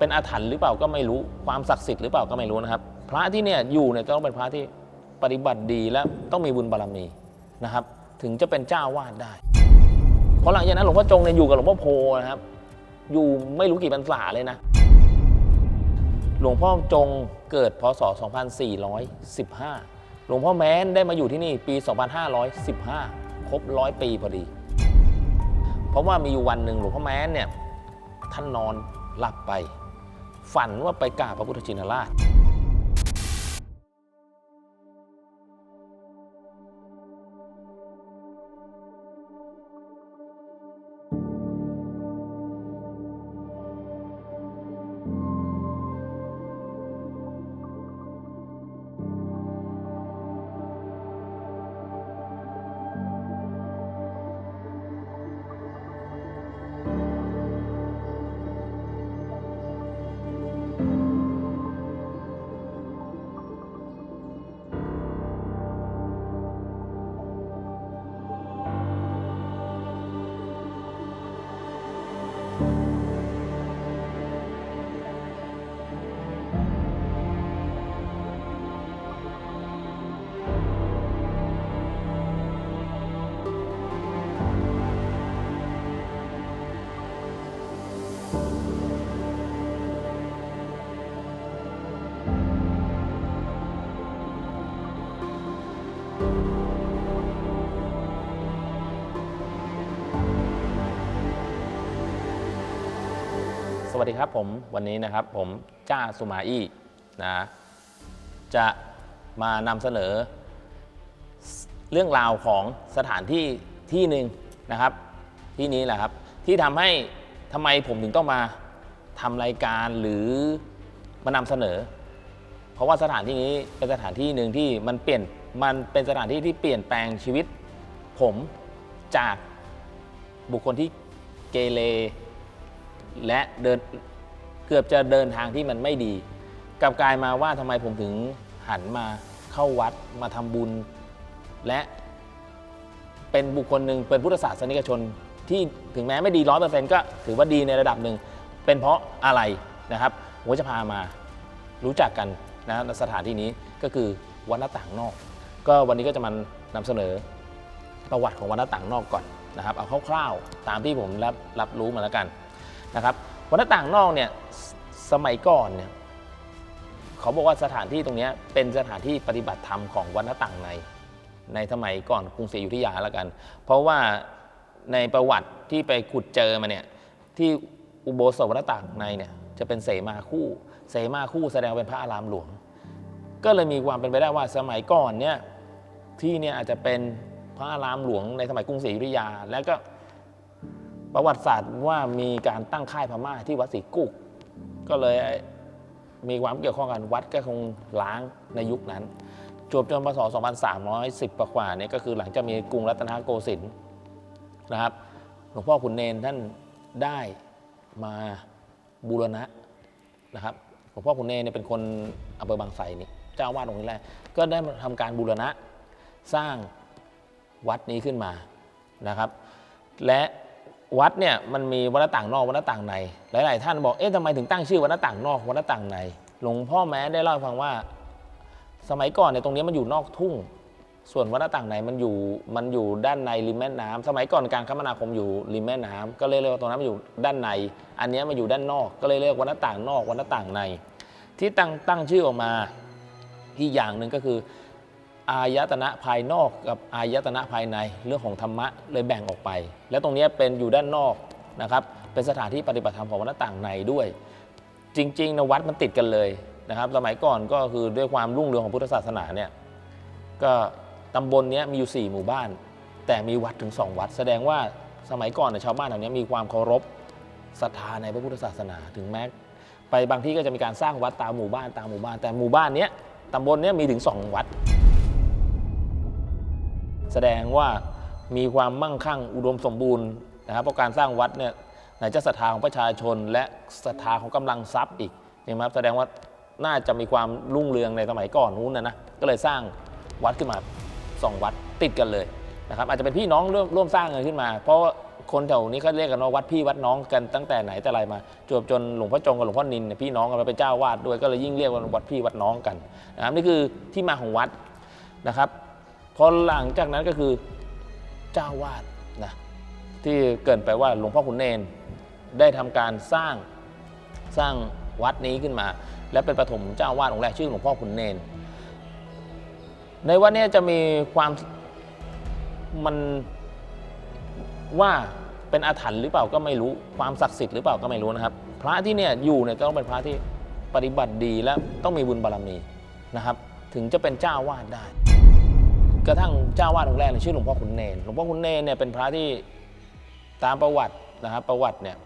เป็นอาถรรพ์หรือเปล่าก็ไม่รู้ความศักดิ์สิทธิ์หรือเปล่าก็ไม่รู้นะครับ พระที่เนี่ยอยู่เนี่ยต้องเป็นพระที่ปฏิบัติดีและต้องมีบุญบารมีนะครับ ถึงจะเป็นเจ้าวาดได้เพราะหลังจากนั้นหลวงพ่อจงเนี่ยอยู่กับหลวงพ่อโพนะครับ อยู่ไม่รู้กี่พรรษาเลยนะ หลวงพ่อจงเกิดพศ 2415 หลวงพ่อแม้นได้มาอยู่ที่นี่ปี 2515 ครบร้อยปีพอดี เพราะว่ามีอยู่วันหนึ่งหลวงพ่อแม้นเนี่ยท่านนอนหลับไป ฝันว่าไปกราบพระพุทธชินราช วัสดีครับผมวันนี้นะครับผมจ้าสุมาอี้นะจะมานำเสนอ เรื่องราวของสถานที่ที่หนึ่งนะครับ ที่นี้แหละครับ ที่ทำให้ทำไมผมถึงต้องมาทำรายการหรือมานำเสนอ เพราะว่าสถานที่นี้เป็นสถานที่หนึ่งที่มันเปลี่ยนมันเป็นสถานที่ที่เปลี่ยนแปลงชีวิต ผมจากบุคคลที่เกเร และเดินเกือบจะเดินทางที่มันไม่ดี กลับกลายมาว่าทำไมผมถึงหันมาเข้าวัดมาทำบุญ และเป็นบุคคลหนึ่งเป็นพุทธศาสนิกชน ที่ถึงแม้ไม่ดีร้อยเปอร์เซ็นต์ก็ถือว่าดีในระดับหนึ่ง เป็นเพราะอะไรนะครับผมก็จะพามารู้จักกันนะสถานที่นี้ก็คือวัดหน้าต่างนอก ก็วันนี้ก็จะมานำเสนอประวัติของวัดหน้าต่างนอกก่อนนะครับ เอาคร่าวๆตามที่ผมรับรับรู้มาแล้วกัน นะครับวัดหน้าต่างนอกเนี่ยสมัยก่อนเนี่ยเขาบอกว่าสถานที่ตรงนี้เป็นสถานที่ปฏิบัติธรรมของวัดหน้าต่างใน ในสมัยก่อนกรุงศรีอยุธยาแล้วกัน เพราะว่าในประวัติที่ไปขุดเจอมาเนี่ยที่อุโบสถวัดหน้าต่างในเนี่ยจะเป็นเสมาคู่เสมาคู่แสดงเป็นพระอารามหลวง ก็เลยมีความเป็นไปได้ว่าสมัยก่อนเนี่ยที่เนี่ยอาจจะเป็นพระอารามหลวงในสมัยกรุงศรีอยุธยา แล้วก็ ประวัติศาสตร์ว่ามีการตั้งค่ายพม่าที่วัดศรีกุกก็เลยมีความเกี่ยวข้องกันวัดก็คงล้างในยุคนั้นจบจนพศ 2310 ประกว่าเนี่ยก็คือหลังจากมีกรุงรัตนโกสินทร์นะครับหลวงพ่อขุนเนนท่านได้มาบูรณะนะครับหลวงพ่อขุนเนนเนี่ยเป็นคนอำเภอบางไทรนี่เจ้าอาวาดองค์นี้แรกก็ได้มาทำการบูรณะสร้างวัดนี้ขึ้นมานะครับ และ วัดเนี่ยมันมีวัดหน้าต่างนอกวัดหน้าต่างใน หลาย ๆ ท่านบอกเอ๊ะทำไมถึงตั้งชื่อวัดหน้าต่างนอกวัดหน้าต่างใน หลวงพ่อแม้ได้เล่าให้ฟังว่า สมัยก่อนเนี่ยตรงนี้มันอยู่นอกทุ่ง ส่วนวัดหน้าต่างในมันอยู่มันอยู่ด้านในริมแม่น้ำสมัยก่อนการคมนาคมอยู่ริมแม่น้ำก็เลยเรียกว่าตรงนั้นมันอยู่ด้านใน อันนี้มันอยู่ด้านนอก ก็เลยเรียกวัดหน้าต่างนอกวัดหน้าต่างใน ที่ตั้งตั้งชื่อออกมาอีกอย่างหนึ่งก็คือ อายตนะภายนอกกับอายตนะภายในเรื่องของธรรมะเลยแบ่งออกไป และตรงนี้เป็นอยู่ด้านนอกนะครับเป็นสถานที่ปฏิบัติธรรมของวัดต่างในด้วย จริงๆนะวัดมันติดกันเลยนะครับ สมัยก่อนก็คือด้วยความรุ่งเรืองของพุทธศาสนาเนี่ยก็ตำบลนี้มีอยู่ 4 หมู่บ้าน แต่มีวัดถึง 2 วัด แสดงว่าสมัยก่อนนี่ยชาวบ้านแถวนี้มีความเคารพศรัทธาในพระพุทธศาสนาถึงแม้ไปบางที่ก็จะมีการสร้างวัดตามหมู่บ้านตามหมู่บ้าน แต่หมู่บ้านนี้ตำบลนี้มีถึง 2 วัด แสดงว่ามีความมั่งคั่งอุดมสมบูรณ์นะครับเพราะการสร้างวัดเนี่ยไหนจะศรัทธาของประชาชน และศรัทธาของกำลังทรัพย์อีกนะครับแสดงว่าน่าจะมีความรุ่งเรืองในสมัยก่อนนู้นนะนะก็เลยสร้างวัดขึ้นมาสองวัดติดกันเลยนะครับอาจจะเป็นพี่น้องร่วมร่วมสร้างกันขึ้นมา เพราะคนแถวนี้เขาเรียกกันว่าวัดพี่วัดน้องกันตั้งแต่ไหนแต่ไรมาจวบจนหลวงพ่อจงกับหลวงพ่อนินพี่น้องกันมาเป็นเจ้าวาดด้วยก็เลยยิ่งเรียกว่าวัดพี่วัดน้องกันนะครับนี่คือที่มาของวัดนะครับ พอหลังจากนั้นก็คือเจ้าวาดนะที่เกินไปว่าหลวงพ่อขุนเนนได้ทำการสร้างสร้างวัดนี้ขึ้นมา และเป็นปฐมเจ้าวาดองค์แรกชื่อหลวงพ่อขุนเนน ในวัดนี้จะมีความมันว่าเป็นอาถรรพ์หรือเปล่าก็ไม่รู้ความศักดิ์สิทธิ์หรือเปล่าก็ไม่รู้นะครับ พระที่เนี่ยอยู่เนี่ยต้องเป็นพระที่ปฏิบัติดีและต้องมีบุญบารมีนะครับ ถึงจะเป็นเจ้าวาดได้ กระทั่งเจ้าวาดองค์แรกเนี่ยชื่อหลวงพ่อขุนเนนหลวงพ่อขุนเนนเนี่ยเป็นพระที่ตามประวัตินะครับประวัติเนี่ย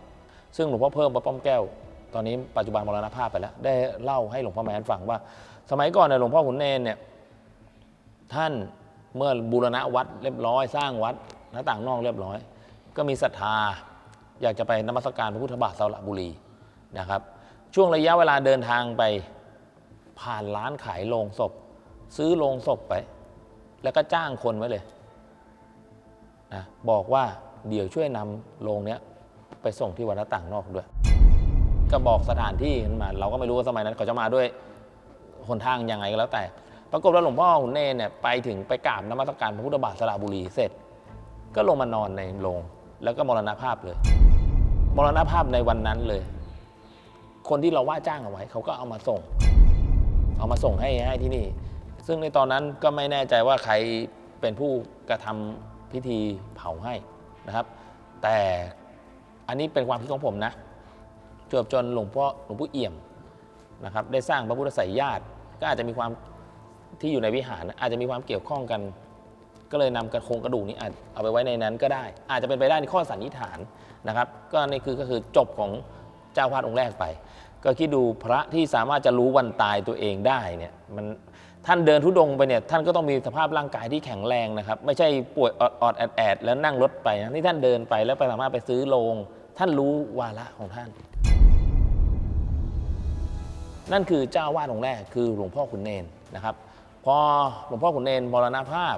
ซึ่งหลวงพ่อเพิ่มวัดป้อมแก้ว ตอนนี้ปัจจุบันมรณภาพไปแล้ว ได้เล่าให้หลวงพ่อแมนฟังว่า สมัยก่อนเนี่ยหลวงพ่อขุนเนนเนี่ยท่านเมื่อบูรณะวัดเรียบร้อยสร้างวัดหน้าต่างนอกเรียบร้อย ก็มีศรัทธาอยากจะไปนมัสการพระพุทธบาทสระบุรีนะครับ ช่วงระยะเวลาเดินทางไปผ่านร้านขายโลงศพ ซื้อโลงศพไป แล้วก็จ้างคนไว้เลยนะบอกว่าเดี๋ยวช่วยนำโลงเนี้ยไปส่งที่วัดหน้าต่างนอกด้วย ก็บอกสถานที่มา เราก็ไม่รู้ว่าสมัยนั้นเขาจะมาด้วยหนทางยังไงก็แล้วแต่ ปรากฏว่าหลวงพ่อขุนเนรเนี่ยไปถึงไปกราบนมัสการพระพุทธบาทสระบุรีเสร็จ ก็ลงมานอนในโรงแล้วก็มรณภาพเลย มรณภาพในวันนั้นเลย คนที่เราว่าจ้างเอาไว้ เขาก็เอามาส่ง เอามาส่งให้ให้ที่นี่ ซึ่งในตอนนั้นก็ไม่แน่ใจว่าใครเป็นผู้กระทำพิธีเผาให้นะครับ แต่อันนี้เป็นความคิดของผมนะจวบจนหลวงพ่อหลวงพ่อเอี่ยมนะครับ ได้สร้างพระพุทธไสยญาติ ก็อาจจะมีความที่อยู่ในวิหาร อาจจะมีความเกี่ยวข้องกัน ก็เลยนำกระโครงกระดูกนี้อาจเอาไปไว้ในนั้นก็ได้ อาจจะเป็นไปได้ในข้อสันนิษฐานนะครับ ก็นี่คือก็คือจบของเจ้าวาดองค์แรกไป ก็คิดดูพระที่สามารถจะรู้วันตายตัวเองได้เนี่ยมัน ท่านเดินทุดงไปเนี่ยท่านก็ต้องมีสภาพร่างกายที่แข็งแรงนะครับ ไม่ใช่ป่วยออดแอดแอดแล้วนั่งรถไปนะนี่ท่านเดินไปแล้วไปสามารถไปซื้อโลงท่านรู้วาระของท่าน นั่นคือเจ้าวาดองค์แรกคือหลวงพ่อขุนเนนนะครับ พอหลวงพ่อขุนเนนมรณภาพ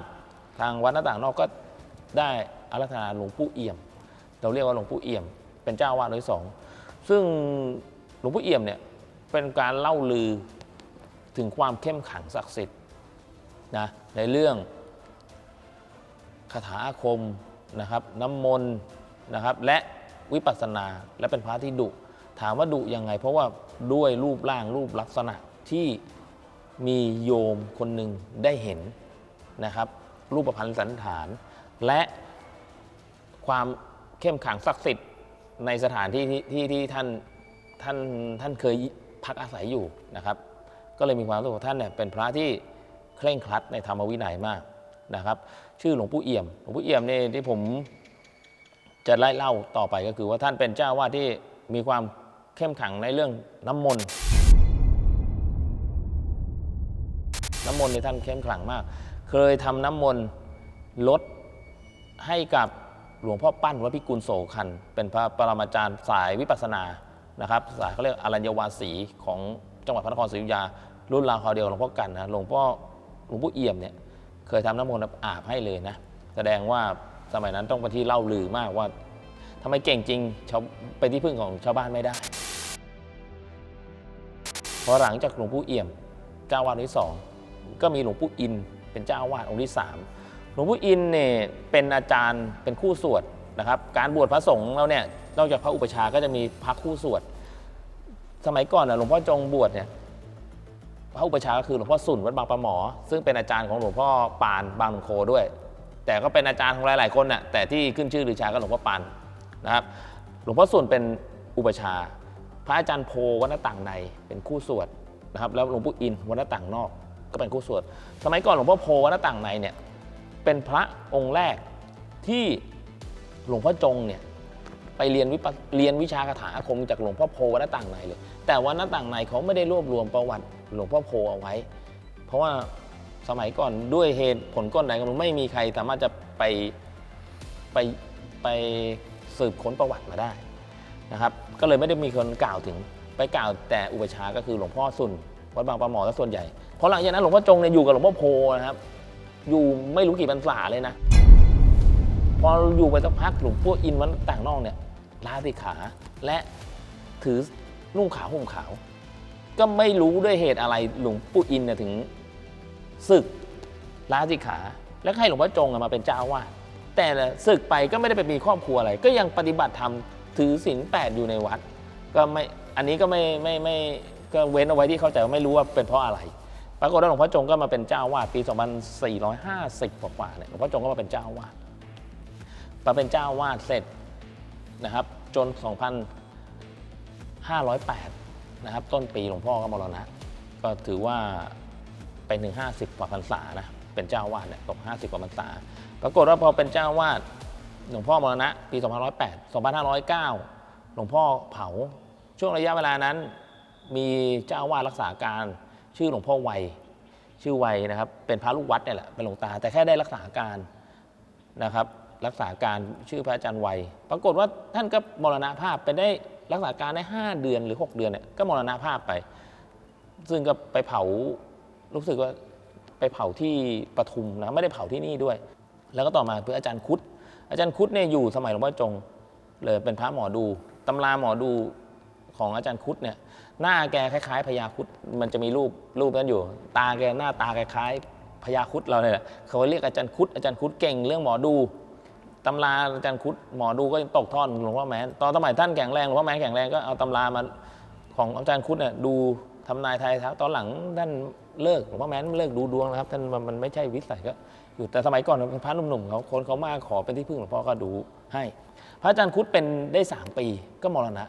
ทางวัดหน้าต่างนอกก็ได้อารัธนาหลวงปู่เอี่ยม เราเรียกว่าหลวงปู่เอี่ยม เป็นเจ้าวาดองค์ที่สองซึ่งหลวงปู่เอี่ยมเนี่ยเป็นการเล่าลือ ถึงความเข้มขังศักดิ์สิทธิ์นะในเรื่องคาถาอาคมนะครับน้ำมนต์นะครับและวิปัสสนาและเป็นพระที่ดุ ถามว่าดุยังไง เพราะว่าด้วยรูปร่างรูปลักษณะที่มีโยมคนหนึ่งได้เห็นนะครับ รูปพันธ์สันฐาน และความเข้มขังศักดิ์สิทธิ์ในสถานที่ที่ที่ที่ท่านท่านท่านเคยพักอาศัยอยู่นะครับ ก็เลยมีความรู้สึกว่าท่านเนี่ยเป็นพระที่เคร่งครัดในธรรมวินัยมากนะครับ ชื่อหลวงปู่เอี่ยม หลวงปู่เอี่ยมเนี่ยที่ผมจะไล่เล่าต่อไปก็คือว่าท่านเป็นเจ้าวาดที่มีความเข้มขังในเรื่องน้ำมนต์น้ำมนต์ในท่านเข้มขลังมาก เคยทำน้ำมนต์ลดให้กับหลวงพ่อปั้นวัดพิกุลโสคัน เป็นพระปรมาจารย์สายวิปัสสนานะครับสายเขาเรียกอรัญญวาสีของจังหวัดพระนครศรีอยุธยา รุ่นราวคราวเดียวหลวงพ่อกันนะหลวงพ่อหลวงพ่อเอี่ยมเนี่ยเคยทำน้ำมนต์อาบให้เลยนะ แสดงว่าสมัยนั้นต้องเป็นที่เล่าลือมากว่าทำไมเก่งจริงชาวเป็นที่พึ่งของชาวบ้านไม่ได้พอหลังจากหลวงปู่เอี่ยม เจ้าวาดที่สองก็มีหลวงปู่อิน เป็นเจ้าวาดองค์ที่สามหลวงปู่อินเนี่ยเป็นอาจารย์เป็นคู่สวดนะครับ การบวชพระสงฆ์แล้วเนี่ยนอกจากพระอุปชาก็จะมีพระคู่สวด สมัยก่อนนะหลวงพ่อจงบวชเนี่ย พระอุปชาก็คือหลวงพ่อสุนวัดบางปะหมอ ซึ่งเป็นอาจารย์ของหลวงพ่อปานบางนนโคด้วย แต่ก็เป็นอาจารย์ของหลาย ๆ คนน่ะแต่ที่ขึ้นชื่อลือชาก็หลวงพ่อปานนะครับหลวงพ่อส่วนเป็นอุปชา พระอาจารย์โพวัดหน้าต่างในเป็นคู่สวดนะครับแล้วหลวงปู่อินวัดหน้าต่างนอกก็เป็นคู่สวดสมัยก่อนหลวงพ่อโพวัดหน้าต่างในเนี่ยเป็นพระองค์แรกที่หลวงพ่อจงเนี่ยไปเรียนวิปเรียนวิชาคาถาอาคมจากหลวงพ่อโพวัดหน้าต่างในเลย แต่วัดหน้าต่างในเขาไม่ได้รวบรวมประวัติ หลวงพ่อโพเอาไว้ เพราะว่าสมัยก่อนด้วยเหตุผลก้อนไหนก็ไม่มีใครสามารถจะไปไปไปสืบค้นประวัติมาได้นะครับก็เลยไม่ได้มีคนกล่าวถึงไปกล่าวแต่อุปชาก็คือหลวงพ่อสุนวัดบางปะหมอและส่วนใหญ่เพราะหลังจากนั้นหลวงพ่อจงเนี่ยอยู่กับหลวงพ่อโพนะครับอยู่ไม่รู้กี่พรรษาเลยนะพออยู่ไปสักพักหลวงพ่ออินวัดต่างนอกเนี่ยลาสิกขาและถือนุ่งขาวห่มขาว ก็ไม่รู้ด้วยเหตุอะไรหลวงปู่อินเนี่ยถึงศึกลาสิกขา แล้วให้หลวงพ่อจงมาเป็นเจ้าอาวาสแต่ศึกไปก็ไม่ได้ไปมีครอบครัวอะไร ก็ยังปฏิบัติธรรมถือศีลแปดอยู่ในวัด ก็ไม่อันนี้ก็ไม่ไม่ไม่ก็เว้นเอาไว้ที่เข้าใจว่าไม่รู้ว่าเป็นเพราะอะไรปรากฏว่าหลวงพ่อจงก็มาเป็นเจ้าอาวาสปี 2450 กว่าๆเนี่ยหลวงพ่อจงก็มาเป็นเจ้าวาสมาเป็นเจ้าวาสเสร็จนะครับจน 2508 นะครับ ต้นปีหลวงพ่อก็มรณะ ก็ถือว่าเป็นถึง 50 กว่าพรรษานะ เป็นเจ้าวาสเนี่ยตก 50 กว่าพรรษา ปรากฏว่าพอเป็นเจ้าวาสหลวงพ่อมรณะ ปี 2508 2509 หลวงพ่อเผา ช่วงระยะเวลานั้น มีเจ้าวาสรักษาการชื่อหลวงพ่อวัยชื่อวัยนะครับ เป็นพระลูกวัดเนี่ยแหละ เป็นหลวงตา แต่แค่ได้รักษาการนะครับ รักษาการชื่อพระอาจารย์วัย ปรากฏว่าท่านก็มรณภาพเป็นได้ รักษาการได้ 5 เดือนหรือ 6 เดือนเนี่ยก็มรณภาพไป ซึ่งก็ไปเผารู้สึกว่าไปเผาที่ปทุมนะไม่ได้เผาที่นี่ด้วย แล้วก็ต่อมาคืออาจารย์คุดอาจารย์คุดเนี่ยอยู่สมัยหลวงพ่อจงเลยเป็นพระหมอดูตำราหมอดูของอาจารย์คุดเนี่ยหน้าแกคล้ายๆพญาคุดมันจะมีรูปรูปนั้นอยู่ ตาแกหน้าตาคล้ายๆพญาคุดเราเนี่ยแหละเขาเรียกอาจารย์คุดอาจารย์คุดเก่งเรื่องหมอดู ตำราอาจารย์คุดหมอดูก็ยังตกทอดหลวงพ่อแม้นตอนสมัยท่านแข็งแรงหลวงพ่อแม้นแข็งแรงก็เอาตำรามาของอาจารย์คุดเนี่ยดูทำนายไทายทักตอนหลังท่านเลิกหลวงพ่อแม้นเลิกดูดวงนะครับท่านมันไม่ใช่วิสัยก็อยู่แต่สมัยก่อนเป็นพระหนุ่มๆเขาคนเขามาขอเป็นที่พึ่งหลวงพ่อก็ดูให้ พระอาจารย์คุดเป็นได้สามปีก็มรณะ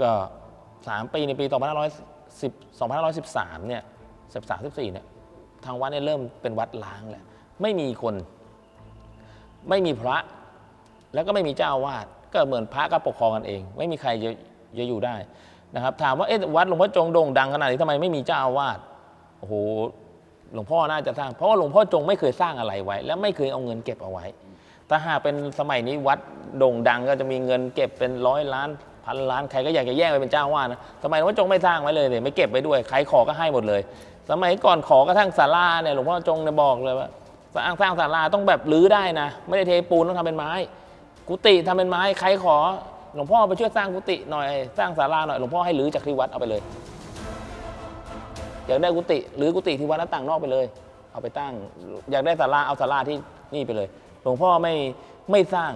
ก็สามปีในปี2510 2513เนี่ย13 14เนี่ยทางวัดเนี่ยเริ่มเป็นวัดล้างแล้วไม่มีคน ไม่มีพระ แล้วก็ไม่มีเจ้าอาวาสก็เหมือนพระก็ปกครองกันเอง ไม่มีใครจะจะอยู่ได้นะครับ ถามว่าเอ๊ะวัดหลวงพ่อจงโด่งดังขนาดนี้ทำไมไม่มีเจ้าอาวาสโอ้โหหลวงพ่อน่าจะสร้าง เพราะว่าหลวงพ่อจงไม่เคยสร้างอะไรไว้ และไม่เคยเอาเงินเก็บเอาไว้ ถ้าหากเป็นสมัยนี้วัดโด่งดังก็จะมีเงินเก็บเป็นร้อยล้านพันล้านใครก็อยากจะแย่งไปเป็นเจ้าอาว่าสนะสมัยหลวงพ่อจงไม่สร้างไว้เลยเนี่ยไม่เก็บไว้ด้วยใครขอก็ให้หมดเลย สมัยก่อนขอกระทั่งศาลาเนี่ยหลวงพ่อจงเนี่ยบอกเลยว่า สร้างสร้างศาลาต้องแบบรื้อได้นะ ไม่ได้เทปูนต้องทำเป็นไม้ กุฏิทำเป็นไม้ใครขอหลวงพ่อไปช่วยสร้างกุฏิหน่อยสร้างศาลาหน่อยหลวงพ่อให้รื้อจากที่วัดเอาไปเลยอยากได้กุฏิหรือกุฏิที่วัดหน้าต่างนอกไปเลย เอาไปตั้ง อยากได้ศาลาเอาศาลาที่นี่ไปเลย หลวงพ่อไม่ไม่สร้าง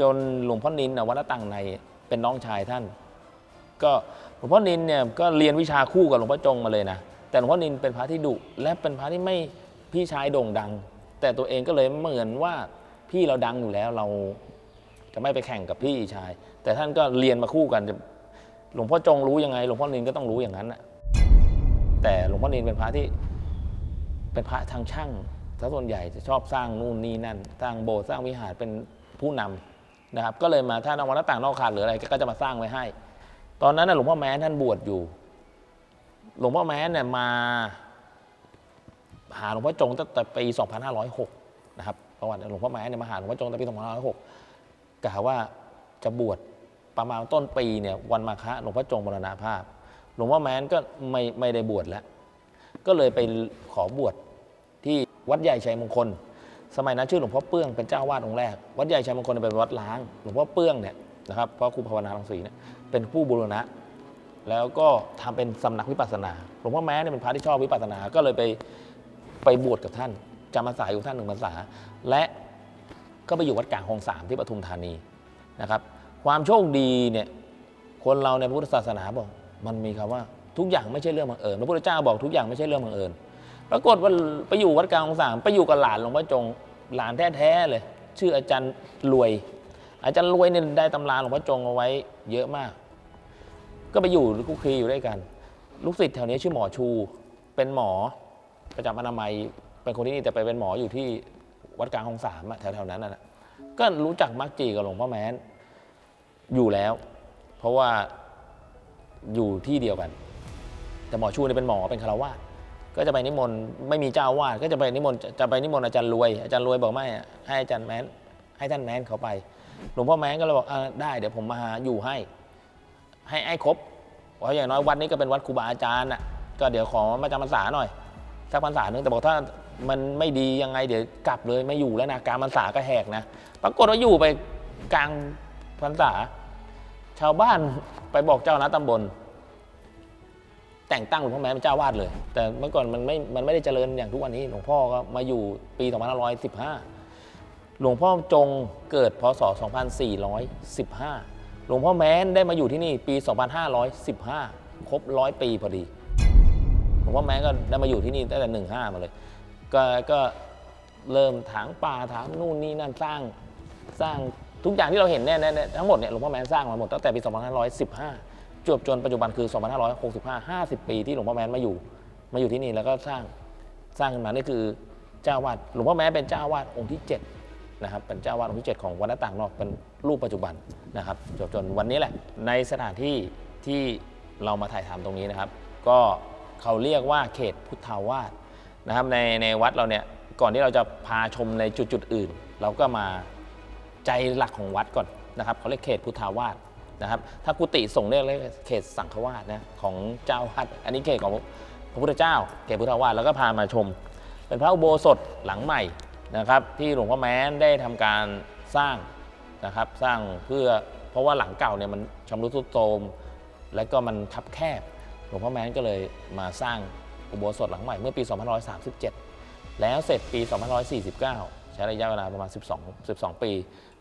จนหลวงพ่อนินนะวัดหน้าต่างในเป็นน้องชายท่าน ก็หลวงพ่อนินเนี่ยก็เรียนวิชาคู่กับหลวงพ่อจงมาเลยนะแต่หลวงพ่อนินเป็นพระที่ดุและเป็นพระที่ไม่ พี่ชายโด่งดัง แต่ตัวเองก็เลยเหมือนว่าพี่เราดังอยู่แล้วเราจะไม่ไปแข่งกับพี่ชาย แต่ท่านก็เรียนมาคู่กันหลวงพ่อจงรู้ยังไงหลวงพ่อนินก็ต้องรู้อย่างนั้นนะแต่หลวงพ่อนินเป็นพระที่เป็นพระทางช่างซะส่วนใหญ่จะชอบสร้างนู่นนี่นั่นสร้างโบสถ์สร้างวิหารเป็นผู้นำนะครับ ก็เลยมาถ้านอกวัดหน้าต่างนอกขาดหรืออะไรก็จะมาสร้างไว้ให้ ตอนนั้นหลวงพ่อแม้นท่านบวชอยู่ หลวงพ่อแม้นเนี่ยมา หาหลวงพ่อจงตั้งแต่ปี 2506 นะครับประวัติหลวงพ่อแม้นเนี่ยมาหาหลวงพ่อจงตั้งแต่ปี 2506กะว่าจะบวชประมาณต้นปีเนี่ยวันมาฆะหลวงพ่อจงมรณภาพ หลวงพ่อแม้นก็ไม่ไม่ได้บวชแล้ว ก็เลยไปขอบวชที่วัดใหญ่ชัยมงคล สมัยนั้นชื่อหลวงพ่อเปื้องเป็นเจ้าวาดองค์แรก วัดใหญ่ชัยมงคลเป็นวัดล้าง หลวงพ่อเปื้องเนี่ยนะครับเพราะครูภาวนารังสีเนี่ยเป็นผู้บูรณะ แล้วก็ทำเป็นสำนักวิปัสสนา หลวงพ่อแม้เนี่ยเป็นพระที่ชอบวิปัสสนา ก็เลยไป ไปบวชกับท่านจำพรรษาอยู่ท่านหนึ่งพรรษา และก็ไปอยู่วัดกลางคลองสามที่ปทุมธานีนะครับ ความโชคดีเนี่ยคนเราในพุทธศาสนาบอก มันมีคำว่าทุกอย่างไม่ใช่เรื่องบังเอิญพระพุทธเจ้าบอกทุกอย่างไม่ใช่เรื่องบังเอิญปรากฏว่าไปอยู่วัดกลางของสามไปอยู่กับหลานหลวงพ่อจงหลานแท้ๆเลย ชื่ออาจารย์รวย อาจารย์รวยเนี่ยได้ตำราหลวงพ่อจงเอาไว้เยอะมาก ก็ไปอยู่คุกคีอยู่ด้วยกัน ลูกศิษย์แถวนี้ชื่อหมอชู เป็นหมอ ประจำอนามัยเป็นคนที่นี่แต่ไปเป็นหมออยู่ที่วัดกลางของสามอะแถวๆนั้นนะก็รู้จักมักจีกับหลวงพ่อแม้น อยู่แล้ว เพราะว่าอยู่ที่เดียวกัน แต่หมอชูเนี่ยเป็นหมอเป็นคารวาสก็จะไปนิมนต์ไม่มีเจ้าวาสก็จะไปนิมนต์จะไปนิมนต์อาจารย์รวยอาจารย์รวยบอกไม่อะให้อาจารย์แม้น ให้ท่านแม้นเขาไป หลวงพ่อแม้นก็เลยบอกอได้เดี๋ยวผมมาหาอยู่ให้ ให้ไอ้ครบเพราะอย่างน้อยวัดนี้ก็เป็นวัดครูบาอาจารย์น่ะก็เดี๋ยวขอมาจำพรรษาหน่อย สักพรรษาหนึงแต่บอกถ้ามันไม่ดียังไงเดี๋ยวกลับเลยไม่อยู่แล้วนะกลารพรรษาก็แหกนะปรากฏว่าอยู่ไปกลางพรรษา ชาวบ้านไปบอกเจ้าน้าตำบล แต่งตั้งหลวงพ่อแม้เป็นเจ้าวาดเลย แต่เมื่อก่อนมันไม่มันไม่ได้เจริญอย่างทุกวันนี้ หลวงพ่อก็มาอยู่ปี2515 หลวงพ่อจงเกิดพศ 2415 หลวงพ่อแม้นได้มาอยู่ที่นี่ปี 2515 ครบร้อยปีพอดี หลวงพ่อแม้ก็ได้มาอยู่ที่นี่ตั้งแต่15มาเลย ก็ก็เริ่มถางป่าถางนู่นนี่นั่นสร้างสร้างทุกอย่างที่เราเห็นเนี่ยเนี่ยเนี่ยทั้งหมดเนี่ยหลวงพ่อแม้นสร้างมาหมดตั้งแต่ปี 2515 จวบจนปัจจุบันคือ 2565 50 ปีที่หลวงพ่อแม้นมาอยู่มาอยู่ที่นี่แล้วก็สร้างสร้างขึ้นมานี่คือเจ้าวาดหลวงพ่อแม้เป็นเจ้าวาดองค์ที่ 7 นะครับ เป็นเจ้าวาดองค์ที่ 7 ของวัดหน้าต่างนอกเป็นรูปปัจจุบันนะครับจบจนวันนี้แหละในสถานที่ที่เรามาถ่ายทำตรงนี้นะครับ ก็ เขาเรียกว่าเขตพุทธาวาสนะครับในในวัดเราเนี่ยก่อนที่เราจะพาชมในจุดจุดอื่น เราก็มาใจหลักของวัดก่อนนะครับเขาเรียกเขตพุทธาวาสนะครับ ถ้ากุฏิส่งเรียกเรียกเขตสังฆวาสนะของเจ้าวัด อันนี้เขตของพระพุทธเจ้า เขตพุทธาวาสแล้วก็พามาชม เป็นพระอุโบสถหลังใหม่นะครับ ที่หลวงพ่อแม้นได้ทำการสร้างนะครับ สร้างเพื่อเพราะว่าหลังเก่าเนี่ยมันชำรุดทรุดโทรมและก็มันคับแคบ ลวงพ่อแม้นก็เลยมาสร้างอุโบสถหลังใหม่เมื่อปี 2537 แล้วเสร็จปี 2549 ใช้ระยะเวลาประมาณ 12 12 ปี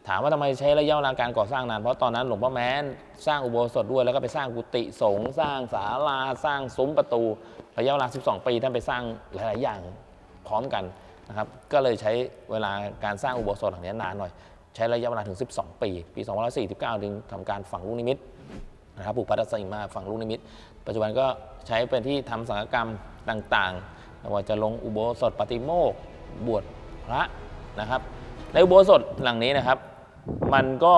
ถามว่าทำไมใช้ระยะเวลาการก่อสร้างนาน เพราะตอนนั้นหลวงพ่อแม้นสร้างอุโบสถด้วย แล้วก็ไปสร้างกุฏิสงฆ์สร้างศาลาสร้างซุ้มประตู ระยะเวลา 12 ปีท่านไปสร้างหลาย ๆ อย่างพร้อมกันนะครับ ก็เลยใช้เวลาการสร้างอุโบสถหลังนี้นานหน่อย ใช้ระยะเวลาถึง 12 ปี ปี 2549 ถึงทำการฝังลูกนิมิตนะครับปลูกพัทสิมาฝังลูกนิมิต ปัจจุบันก็ใช้เป็นที่ทำสังฆกรรมต่างๆไม่ว่าจะลงอุโบสถปฏิโมกบวชพระนะครับในอุโบสถหลังนี้นะครับ มันก็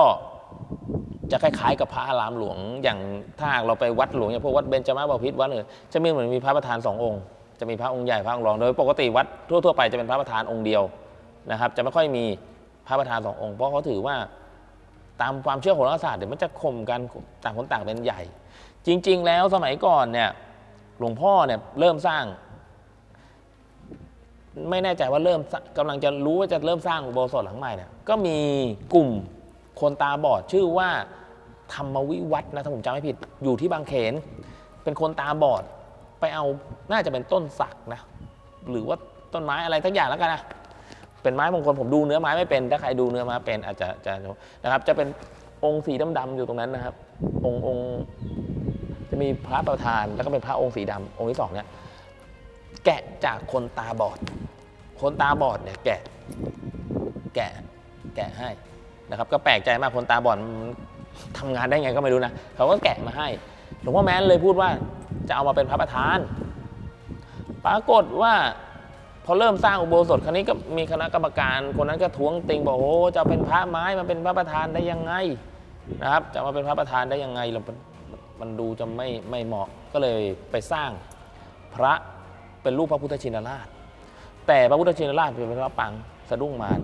จะคล้ายๆ กับพระอารามหลวงอย่างถ้าเราไปวัดหลวงอย่างพวกวัดเบญจมาบพิตรวัดอื่นจะมีเหมือนมีพระประธานสององค์ จะมีพระองค์ใหญ่พระองค์รองโดยปกติวัดทั่วๆไปจะเป็นพระประธานองค์เดียวนะครับ จะไม่ค่อยมีพระประธานสององค์ เพราะเขาถือว่าตามความเชื่อโหราศาสตร์เดี๋ยวมันจะข่มกันต่างคนต่างเป็นใหญ่ จริง ๆ แล้วสมัยก่อนเนี่ยหลวงพ่อเนี่ยเริ่มสร้าง ไม่แน่ใจว่าเริ่มสร้างกำลังจะรู้ว่าจะเริ่มสร้างอุโบสถหลังใหม่เนี่ยก็มีกลุ่มคนตาบอดชื่อว่าธรรมวิวัฒน์นะถ้าผมจำไม่ผิดอยู่ที่บางเขน เป็นคนตาบอดไปเอาน่าจะเป็นต้นสักนะ หรือว่าต้นไม้อะไรทั้งอย่างแล้วกันนะเป็นไม้มงคลผมดูเนื้อไม้ไม่เป็น ถ้าใครดูเนื้อไม้เป็นอาจจะจะนะครับ จะเป็นองค์สีดำๆอยู่ตรงนั้นนะครับ องค์องค์ จะมีพระประธานแล้วก็เป็นพระองค์สีดำองค์ที่สองเนี่ยแกะจากคนตาบอด คนตาบอดเนี่ยแกะแกะแกะให้นะครับ ก็แปลกใจมากคนตาบอดมันทำงานได้ไงก็ไม่รู้นะเขาก็แกะมาให้หลวงพ่อแม้นเลยพูดว่าจะเอามาเป็นพระประธาน ปรากฏว่าพอเริ่มสร้างอุโบสถครั้นี้ก็มีคณะกรรมการคนนั้นก็ท้วงติงบอกโอ้จะเป็นพระไม้มาเป็นพระประธานได้ยังไงนะครับ จะมาเป็นพระประธานได้ยังไงเรามัน มันดูจะไม่ไม่เหมาะก็เลยไปสร้างพระเป็นรูปพระพุทธชินราช แต่พระพุทธชินราชเป็นพระปางสะดุ้งมาร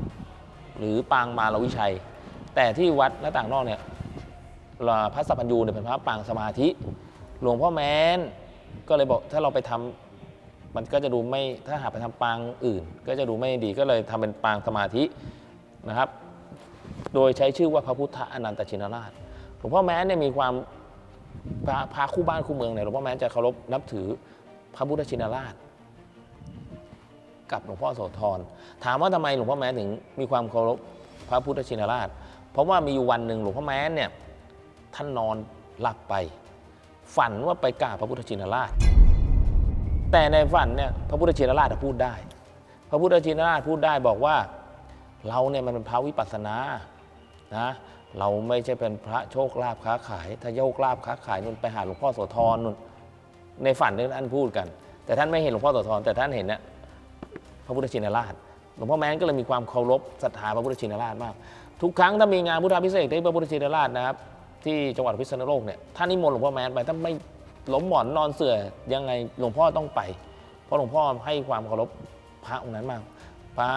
หรือปางมารวิชัย แต่ที่วัดหน้าต่างนอกเนี่ยพระสัพพัญญูเนี่ยเป็นพระปางสมาธิ หลวงพ่อแม้นก็เลยบอกถ้าเราไปทำมันก็จะดูไม่ถ้าหากไปทำปางอื่น ก็จะดูไม่ดีก็เลยทำเป็นปางสมาธินะครับ โดยใช้ชื่อว่าพระพุทธอนันตชินราชหลวงพ่อแม้นเนี่ยมีความ พระพระคู่บ้านคู่เมืองเนี่ยหลวงพ่อแม้นจะเคารพนับถือพระพุทธชินราช กับหลวงพ่อโสธรถามว่าทำไมหลวงพ่อแม้นถึงมีความเคารพพระพุทธชินราช เพราะว่ามีอยู่วันหนึ่งหลวงพ่อแม้นเนี่ยท่านนอนหลับไป ฝันว่าไปกราบพระพุทธชินราช แต่ในฝันเนี่ยพระพุทธชินราชพูดได้ พระพุทธชินราชพูดได้บอกว่าเราเนี่ยมันเป็นพระวิปัสสนานะ เราไม่ใช่เป็นพระโชคลาภค้าขาย ถ้าโชคลาภค้าขายนุ่นไปหาหลวงพ่อโสธรนุ่นในฝันที่ท่านพูดกัน แต่ท่านไม่เห็นหลวงพ่อโสธรแต่ท่านเห็นเนี่ยพระพุทธชินราชหลวงพ่อแม้นก็เลยมีความเคารพศรัทธาพระพุทธชินราชมาก ทุกครั้งถ้ามีงานพุทธพิเศษที่พระพุทธชินราชนะครับที่จังหวัดพิษณุโลกเนี่ยท่านนิมนต์หลวงพ่อแม้นไปถ้าไม่ล้มหมอนนอนเสื่อยังไงหลวงพ่อต้องไป เพราะหลวงพ่อให้ความเคารพพระองค์นั้นมาก พระ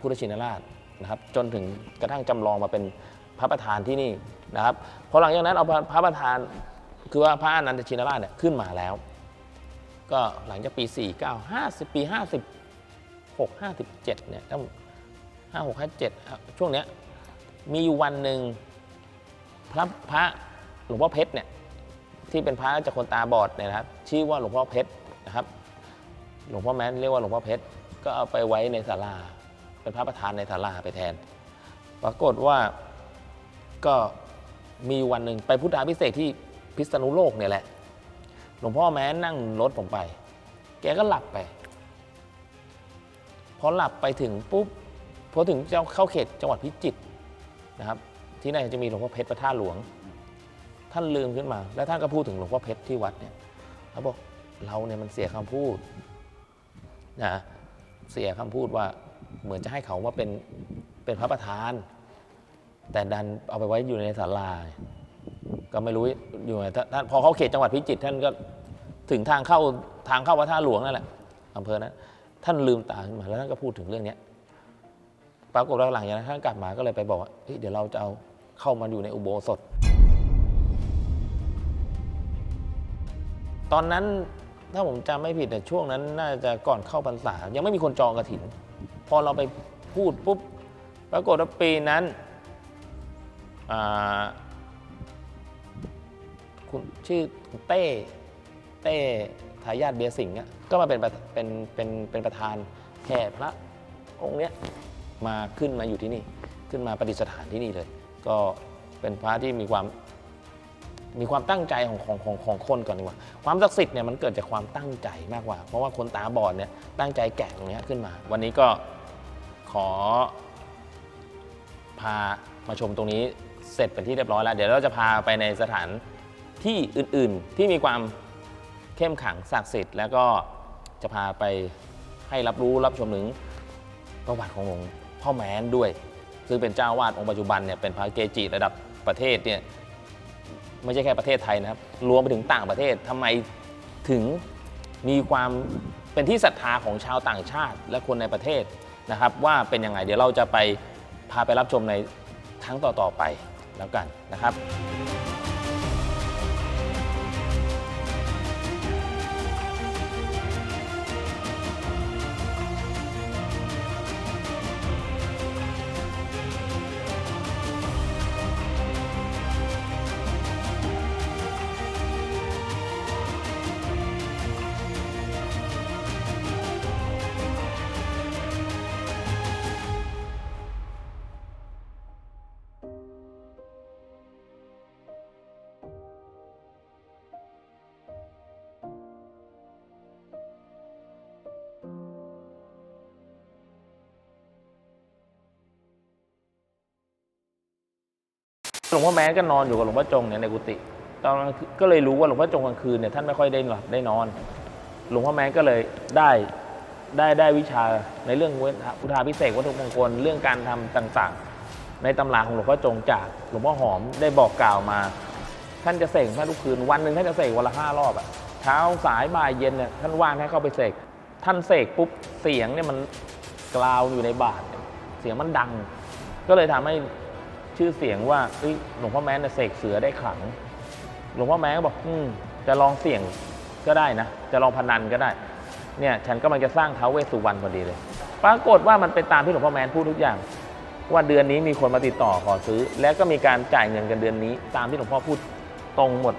พุทธชินราชนะครับ จนถึงกระทั่งจำลองมาเป็น ระประธานที่นี่นะครับพอหลังจากนั้นเอาพระประธานคือว่าพระอนันตชินราชเนี่ยขึ้นมาแล้ว ก็หลังจากปี 49 50 ปี50 6 57เนี่ยถ้า56 57 ช่วงเนี้ยมีอยู่วันหนึ่งพระพระหลวงพ่อเพชรเนี่ยที่เป็นพระจากคนตาบอดเนี่ยนะครับชื่อว่าหลวงพ่อเพชรนะครับ หลวงพ่อแม้นเรียกว่าหลวงพ่อเพชรก็เอาไปไว้ในศาลาเป็นพระประธานในศาลาไปแทน ปรากฏว่า ก็มีวันหนึ่งไปพุทธาพิเศษกที่พิษณุโลกเนี่ยแหละ หลวงพ่อแม้นั่งรถผมไป แกก็หลับไป พอหลับไปถึงปุ๊บพอถึงเจ้าเข้าเขตจังหวัดพิจิตรนะครับ ที่นั่นจะมีหลวงพ่อเพชรพระธาหลวง ท่านลืมขึ้นมา แล้วท่านก็พูดถึงหลวงพ่อเพชรที่วัดเนี่ยเขาบอกเราเนี่ยมันเสียคำพูดนะเสียคำพูดว่าเหมือนจะให้เขาว่าเป็นเป็นพระประธาน แต่ดันเอาไปไว้อยู่ในศาลา ก็ไม่รู้อยู่ไหนท่านพอเขาเขตจังหวัดพิจิตรท่านก็ถึงทางเข้าทางเข้าวัดท่าหลวงนั่นแหละอำเภอนั้นท่านลืมตาขึ้นมาแล้วท่านก็พูดถึงเรื่องนี้ปรากฏว่าหลังจากนั้นท่านกลับมาก็เลยไปบอกว่าเดี๋ยวเราจะเอาเข้ามาอยู่ในอุโบสถ ตอนนั้นถ้าผมจำไม่ผิดเนี่ช่วงนั้นน่าจะก่อนเข้าพรรษา ยังไม่มีคนจองกระถิน พอเราไปพูดปุ๊บ ปรากฏว่าปีนั้น อ่าคุณชื่อเต้ เต้ทายาทเบียร์สิงห์อะก็มาเป็นประเป็นเป็นเป็นประธานแห่พระองค์เนี้ยมาขึ้นมาอยู่ที่นี่ ขึ้นมาประดิษฐานที่นี่เลย ก็เป็นพระที่มีความมีความตั้งใจของของของของคนก่อนดีกว่า ความศักดิ์สิทธิ์เนี่ยมันเกิดจากความตั้งใจมากกว่า เพราะว่าคนตาบอดเนี่ยตั้งใจแกะตรงเนี้ยขึ้นมา วันนี้ก็ขอ พามาชมตรงนี้เสร็จเป็นที่เรียบร้อยแล้ว เดี๋ยวเราจะพาไปในสถานที่อื่นๆที่มีความเข้มขังศักดิ์สิทธิ์แล้วก็จะพาไปให้รับรู้รับชมถึงประวัติของหลวงพ่อแม้นด้วย ซึ่งเป็นเจ้าวาดองค์ปัจจุบันเนี่ยเป็นพระเกจิระดับประเทศเนี่ยไม่ใช่แค่ประเทศไทยนะครับ รวมไปถึงต่างประเทศทำไมถึงมีความเป็นที่ศรัทธาของชาวต่างชาติและคนในประเทศนะครับ ว่าเป็นยังไงเดี๋ยวเราจะไป พาไปรับชมในครั้งต่อๆไปแล้วกันนะครับ หลวงพ่อแม้ก็นอนอยู่กับหลวงพ่อจงเนี่ยในกุฏิตอนก็เลยรู้ว่าหลวงพ่อจงกลางคืนเนี่ยท่านไม่ค่อยได้หลับได้นอน หลวงพ่อแม้ก็เลยได้ได้ได้วิชาในเรื่องพุทธาพิเศษวัตถุมงคลเรื่องการทำต่างๆ ในตำราของหลวงพ่อจงจากหลวงพ่อหอมได้บอกกล่าวมา ท่านจะเสกพระทุกคืนวันหนึ่งท่านจะเสกวันละห้ารอบอะเช้าสายบ่ายเย็นเนี่ยท่านว่างให้เข้าไปเสกท่านเสกปุ๊บเสียงเนี่ยมันกล่าวอยู่ในบาทเสียงมันดัง ก็เลยทำให้ ชื่อเสียงว่าเอ้ยหลวงพ่อแม้นน่ะเสกเสือได้ขลัง หลวงพ่อแม้ก็บอกอืมจะลองเสี่ยงก็ได้นะ จะลองพนันก็ได้ เนี่ยฉันกำลังจะสร้างท้าวเวสสุวรรณพอดีเลย ปรากฏว่ามันเป็นตามที่หลวงพ่อแม้นพูดทุกอย่าง ว่าเดือนนี้มีคนมาติดต่อขอซื้อ และก็มีการจ่ายเงินกันเดือนนี้ ตามที่หลวงพ่อพูดตรงหมด